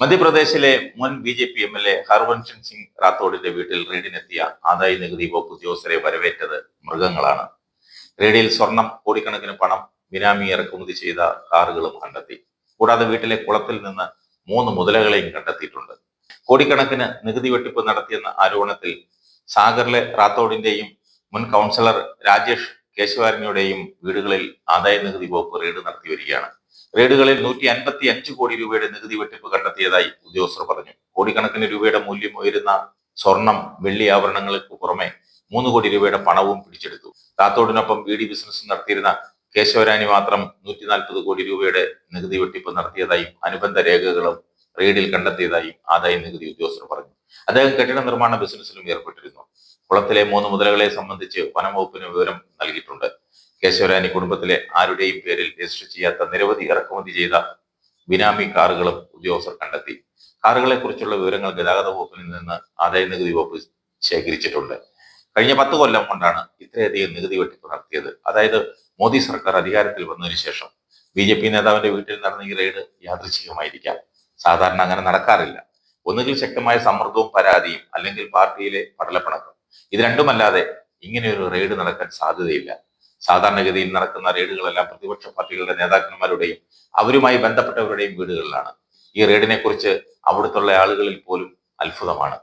മധ്യപ്രദേശിലെ മുൻ B J P M L A Harvansh Singh റാത്തോഡിന്റെ വീട്ടിൽ റെയ്ഡിനെത്തിയ ആദായ നികുതി വകുപ്പ് ഉദ്യോഗസ്ഥരെ വരവേറ്റത് മൃഗങ്ങളാണ്. റെയ്ഡിൽ സ്വർണം കോടിക്കണക്കിന് പണം ബിനാമി ഇറക്കുമതി ചെയ്ത കാറുകളും കണ്ടെത്തി. കൂടാതെ വീട്ടിലെ കുളത്തിൽ നിന്ന് മൂന്ന് മുതലകളെയും കണ്ടെത്തിയിട്ടുണ്ട്. കോടിക്കണക്കിന് നികുതി വെട്ടിപ്പ് നടത്തിയെന്ന ആരോപണത്തിൽ സാഗറിലെ റാത്തോഡിന്റെയും മുൻ കൗൺസിലർ രാജേഷ് കേശവാരനുടെയും വീടുകളിൽ ആദായ നികുതി വകുപ്പ് റെയ്ഡ് നടത്തി വരികയാണ്. റെയ്ഡുകളിൽ നൂറ്റി അൻപത്തി അഞ്ച് കോടി രൂപയുടെ നികുതി വെട്ടിപ്പ് കണ്ടെത്തിയതായി ഉദ്യോഗസ്ഥർ പറഞ്ഞു. കോടിക്കണക്കിന് രൂപയുടെ മൂല്യം ഉയരുന്ന സ്വർണം വെള്ളി ആഭരണങ്ങൾക്ക് പുറമെ മൂന്ന് കോടി രൂപയുടെ പണവും പിടിച്ചെടുത്തു. കാത്തോടിനൊപ്പം ബി ഡി ബിസിനസ് നടത്തിയിരുന്ന കേശവരാനി മാത്രം നൂറ്റി നാൽപ്പത് കോടി രൂപയുടെ നികുതി വെട്ടിപ്പ് നടത്തിയതായും അനുബന്ധ രേഖകളും റെയ്ഡിൽ കണ്ടെത്തിയതായും ആദായ നികുതി ഉദ്യോഗസ്ഥർ പറഞ്ഞു. അദ്ദേഹം കെട്ടിട നിർമ്മാണ ബിസിനസ്സിലും ഏർപ്പെട്ടിരുന്നു. കുളത്തിലെ മൂന്ന് മുതലകളെ സംബന്ധിച്ച് വനംവകുപ്പിന് വിവരം നൽകിയിട്ടുണ്ട്. കേശവരാനി കുടുംബത്തിലെ ആരുടെയും പേരിൽ രജിസ്റ്റർ ചെയ്യാത്ത നിരവധി ഇറക്കുമതി ചെയ്ത ബിനാമി കാറുകളും ഉദ്യോഗസ്ഥർ കണ്ടെത്തി. കാറുകളെ കുറിച്ചുള്ള വിവരങ്ങൾ ഗതാഗത വകുപ്പിൽ നിന്ന് ആദായ നികുതി വകുപ്പ് ശേഖരിച്ചിട്ടുണ്ട്. കഴിഞ്ഞ പത്ത് കൊല്ലം കൊണ്ടാണ് ഇത്രയധികം നികുതി വെട്ടിപ്പ് നടത്തിയത്. അതായത് മോദി സർക്കാർ അധികാരത്തിൽ വന്നതിന് ശേഷം ബി ജെ പി നേതാവിന്റെ വീട്ടിൽ നടന്ന ഈ റെയ്ഡ് യാദൃച്ഛികമായിരിക്കാം സാധാരണ അങ്ങനെ നടക്കാറില്ല. ഒന്നുകിൽ ശക്തമായ സമ്മർദ്ദവും പരാതിയും അല്ലെങ്കിൽ പാർട്ടിയിലെ പടലപ്പിണക്കം. ഇത് രണ്ടുമല്ലാതെ ഇങ്ങനെ ഒരു റെയ്ഡ് നടക്കാൻ സാധ്യതയില്ല. സാധാരണഗതിയിൽ നടക്കുന്ന റെയ്ഡുകളെല്ലാം പ്രതിപക്ഷ പാർട്ടികളുടെ നേതാക്കന്മാരുടെയും അവരുമായി ബന്ധപ്പെട്ടവരുടെയും വീടുകളിലാണ്. ഈ റെയ്ഡിനെ കുറിച്ച് അവിടുത്തെ ആളുകളിൽ പോലും അത്ഭുതമാണ്.